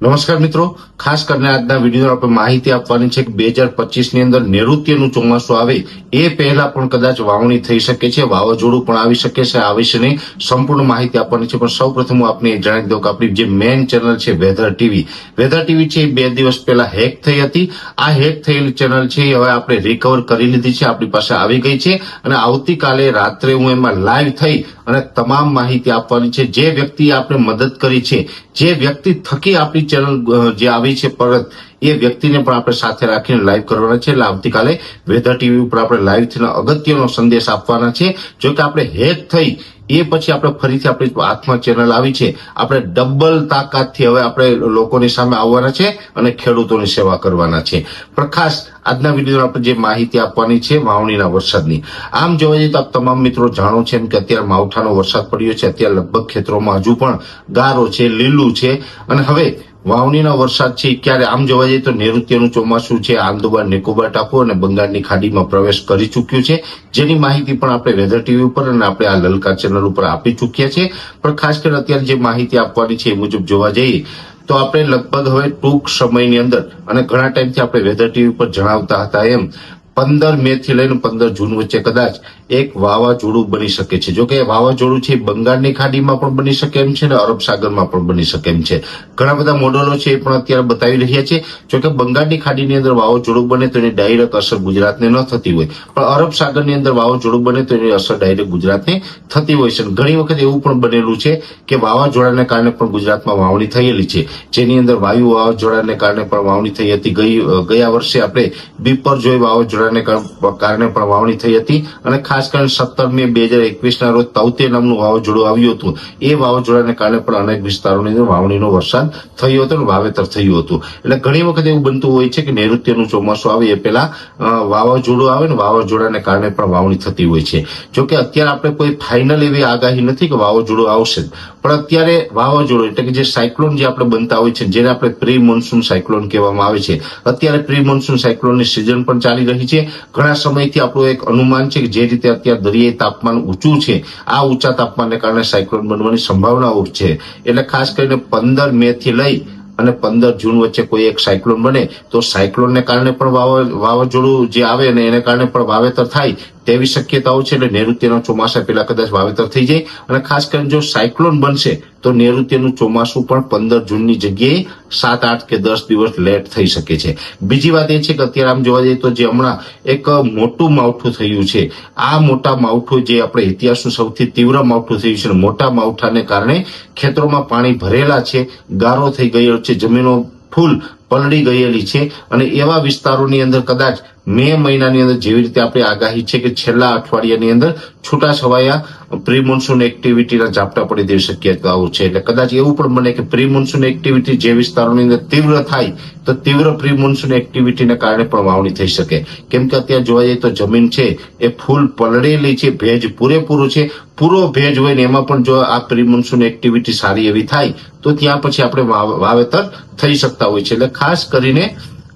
નમસ્કાર મિત્રો. ખાસ કરીને આજના વીડિયો આપણે માહિતી આપવાની છે કે બે હજાર પચીસની અંદર નૈઋત્યનું ચોમાસું આવે એ પહેલા પણ કદાચ વાવણી થઈ શકે છે, વાવાઝોડું પણ આવી શકે છે. આ વિશેની સંપૂર્ણ માહિતી આપવાની છે. પણ સૌ પ્રથમ હું આપને જણાવી દઉં કે આપણી જે મેઇન ચેનલ છે, વેધર ટીવી. વેધર ટીવી છે એ બે દિવસ પહેલા હેક થઈ હતી. આ હેક થયેલી ચેનલ છે એ હવે આપણે રિકવર કરી લીધી છે. આપણી પાસે આવી ગઈ છે અને આવતીકાલે રાત્રે હું એમાં લાઈવ થઈ અને તમામ માહિતી આપવાની છે. જે વ્યક્તિએ આપણે મદદ કરી છે, જે વ્યક્તિ થકી આપણી ચેનલ જે આવી છે પરત, એ વ્યક્તિને પણ આપણે સાથે રાખીને લાઈવ કરવાના છે. એટલે આવતીકાલે વેધર ટીવી ઉપર આપણે લાઈવ થઈને અગત્યનો સંદેશ આપવાના છે. જો કે આપણે હેક થઈ, એ પછી આપણે ફરીથી આપણી આત્મા ચેનલ આવી છે. આપણે ડબલ તાકાતથી હવે આપણે લોકોની સામે આવવાના છે અને ખેડૂતોની સેવા કરવાના છે. પ્રકાશ, આજના વિડીયોમાં આપણે જે માહિતી આપવાની છે, વાવણીના વરસાદની. આમ જોવા જઈએ તો આપ તમામ મિત્રો જાણો છે એમ કે અત્યારે માવઠાનો વરસાદ પડ્યો છે. અત્યારે લગભગ ખેતરોમાં હજુ પણ ગારો છે, લીલું છે. અને હવે વાવણીનો વરસાદ છે, ક્યારે આમ જોવા જઈએ તો નૈઋત્યનું ચોમાસું છે આંદોબાર નિકોબાર ટાપુ અને બંગાળની ખાડીમાં પ્રવેશ કરી ચૂક્યું છે. જેની માહિતી પણ આપણે વેધર ટીવી ઉપર અને આપણે આ લલકા ચેનલ ઉપર આપી ચૂક્યા છે. પણ ખાસ કરીને અત્યારે જે માહિતી આપવાની છે એ મુજબ જોવા જઈએ તો આપણે લગભગ હવે ટૂંક સમયની અંદર અને ઘણા ટાઈમથી આપણે વેધર ટીવી પર જણાવતા હતા એમ. પંદર મે થી લઈને પંદર જૂન વચ્ચે કદાચ એક વાવાઝોડું બની શકે છે. જોકે વાવાઝોડું છે બંગાળની ખાડીમાં પણ બની શકે એમ છે અને અરબ સાગરમાં પણ બની શકે એમ છે. ઘણા બધા મોડેલો છે એ પણ અત્યારે બતાવી રહ્યા છે. જોકે બંગાળની ખાડીની અંદર વાવાઝોડું બને તો એની ડાયરેક્ટ અસર ગુજરાતને ન થતી હોય. પણ અરબ સાગરની અંદર વાવાઝોડું બને તો એની અસર ડાયરેક્ટ ગુજરાતને થતી હોય છે. ઘણી વખત એવું પણ બનેલું છે કે વાવાઝોડાને કારણે પણ ગુજરાતમાં વાવણી થયેલી છે. જેની અંદર વાયુ વાવાઝોડાને કારણે પણ વાવણી થઈ હતી. ગઈ ગયા વર્ષે આપણે બિપરજોય વાવાઝોડાને કાર- કારણે પણ વાવણી થઈ હતી અને ખાસ કરીને સત્તર મે બે હજાર એકવીસના રોજ તૌતે નામનું વાવાઝોડું આવ્યું હતું. એ વાવાઝોડાને કારણે પણ અનેક વિસ્તારોની વાવણીનો વરસાદ થયો હતો અને વાવેતર થયું હતું. એટલે ઘણી વખત એવું બનતું હોય છે કે નૈઋત્યનું ચોમાસું આવે એ પહેલા વાવાઝોડું આવે ને વાવાઝોડાને કારણે પણ વાવણી થતી હોય છે. જોકે અત્યારે આપણે કોઈ ફાઇનલ એવી આગાહી નથી કે વાવાઝોડું આવશે પણ અત્યારે વાવાઝોડું એટલે કે જે સાયક્લોન જે આપણે બનતા હોય છે, જેને આપણે પ્રી મોન્સૂન સાયક્લોન કહેવામાં આવે છે. અત્યારે પ્રી મોન્સૂન સાયક્લોનની સિઝન પણ ચાલી રહી છે. ઘણા સમયથી આપણું એક અનુમાન છે કે જે રીતે અત્યારે દરિયાઈ તાપમાન ઊંચું છે, આ ઊંચા તાપમાનને કારણે સાયક્લોન બનવાની સંભાવનાઓ છે. એટલે ખાસ કરીને પંદર મે થી લઈ અને પંદર જૂન વચ્ચે કોઈ એક સાયક્લોન બને, તો સાયક્લોનને કારણે પણ વાવા- વાવાઝોડું જે આવે ને એને કારણે પણ વાવેતર થાય તેવી શક્યતાઓ છે એટલે નૈઋત્યના ચોમાસા પહેલા કદાચ વાવેતર થઈ જાય. અને ખાસ કરીને જો સાયક્લોન બનશે, તો નૈઋત્યનું ચોમાસું પણ પંદર જૂનની જગ્યાએ સાત, આઠ કે દસ દિવસ લેટ થઈ શકે છે. બીજી વાત એ છે કે અત્યારે આમ જોવા જઈએ તો જે હમણાં એક મોટું માવઠું થયું છે, આ મોટા માવઠું જે આપણે ઇતિહાસનું સૌથી તીવ્ર માવઠું થયું છે મોટા માવઠાને કારણે ખેતરોમાં પાણી ભરેલા છે, ગારો થઈ ગયો છે, જમીનો ફૂલ પલળી ગયેલી છે અને એવા વિસ્તારોની અંદર કદાચ મે મહિનાની અંદર જેવી રીતે આપણે આગાહી છે કે છેલ્લા અઠવાડિયાની અંદર છૂટા છવાયા પ્રી મોન્સૂન એક્ટિવિટીના ઝાપટા પડી દેવી શક્યતાઓ છે. એટલે કદાચ એવું પણ બને કે પ્રી મોન્સૂન એક્ટિવિટી જે વિસ્તારોની અંદર તીવ્ર થાય તો તીવ્ર પ્રી મોન્સૂન એક્ટિવિટીને કારણે પણ વાવણી થઈ શકે. કેમ કે અત્યારે જોવા જઈએ તો જમીન છે એ ફૂલ પલળેલી છે, ભેજ પૂરેપૂરો છે. પૂરો ભેજ હોય ને એમાં પણ જો આ પ્રી મોન્સૂન એક્ટિવિટી સારી એવી થાય તો ત્યાં પછી આપણે વાવ- વાવેતર થઈ શકતા હોય છે. એટલે ખાસ કરીને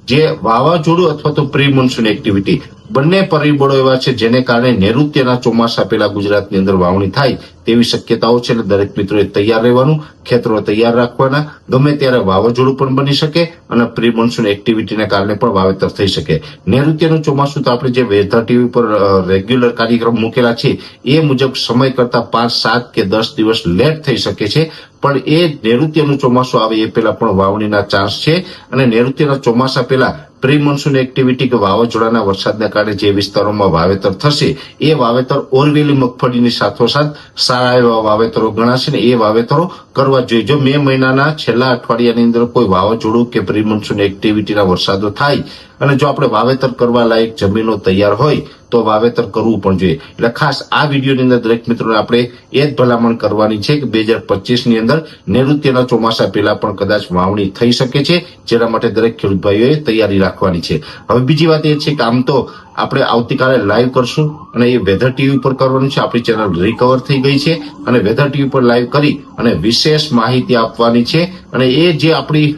જે વાવાઝોડું અથવા તો પ્રી મોન્સૂન એક્ટિવિટી બંને પરિબળો એવા છે જેને કારણે નૈઋત્યના ચોમાસા પહેલા ગુજરાતની અંદર વાવણી થાય તેવી શક્યતાઓ છે એટલે દરેક મિત્રોએ તૈયાર રહેવાનું ખેતરો તૈયાર રાખવાના, ગમે ત્યારે વાવાઝોડું પણ બની શકે અને પ્રી મોન્સૂન એક્ટિવિટીને કારણે પણ વાવેતર થઈ શકે. નૈઋત્યનું ચોમાસું તો આપણે જે વેધર ટીવી પર રેગ્યુલર કાર્યક્રમ મૂકેલા છે, એ મુજબ સમય કરતા પાંચ, સાત કે દસ દિવસ લેટ થઈ શકે છે, પણ એ નૈઋત્યનું ચોમાસું આવે એ પહેલા પણ વાવણીના ચાન્સ છે અને નૈઋત્યના ચોમાસા પહેલા પ્રી મોન્સૂન એક્ટિવિટી કે વાવાઝોડાના વરસાદના કારણે જે વિસ્તારોમાં વાવેતર થશે, એ વાવેતર ઓરવેલી, મગફળીની સાથોસાથ સારા એવા વાવેતરો ગણાશે ને એ વાવેતરો કરવા જોઈએ. જો મે મહિનાના છેલ્લા અઠવાડિયાની અંદર કોઈ વાવાઝોડું કે પ્રી મોન્સૂન એક્ટિવિટીના વરસાદો થાય અને જો આપણે વાવેતર કરવા લાયક જમીનો તૈયાર હોય, તો વાવેતર કરવું પણ જોઈએ. એટલે ખાસ આ વિડીયોની અંદર દરેક મિત્રોને આપણે એ જ ભલામણ કરવાની છે કે બે હજાર પચીસની અંદર નૈઋત્યના ચોમાસા પહેલા પણ કદાચ વાવણી થઈ શકે છે, જેના માટે દરેક ખેડૂત ભાઈઓએ તૈયારી રાખવાની છે. હવે બીજી વાત એ છે કે આમ તો આપણે આવતીકાલે લાઈવ કરશું અને એ વેધર ટીવી પર કરવાનું છે. આપણી ચેનલ રિકવર થઈ ગઈ છે અને વેધર ટીવી પર લાઈવ કરી અને વિશેષ માહિતી આપવાની છે. અને એ જે આપણી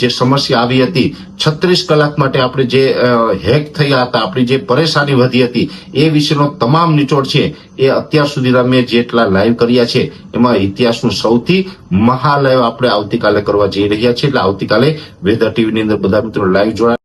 જે સમસ્યા આવી હતી, છત્રીસ કલાક માટે આપણે જે હેક થયા હતા, આપણી જે પરેશાની વધી હતી, એ વિશેનો તમામ નિચોડ છે એ અત્યાર સુધીના મેં જેટલા લાઈવ કર્યા છે, એમાં ઇતિહાસનું સૌથી મહાલાઈવ આપણે આવતીકાલે કરવા જઈ રહ્યા છીએ. એટલે આવતીકાલે વેધર ટીવીની અંદર બધા મિત્રો લાઈવ જોડા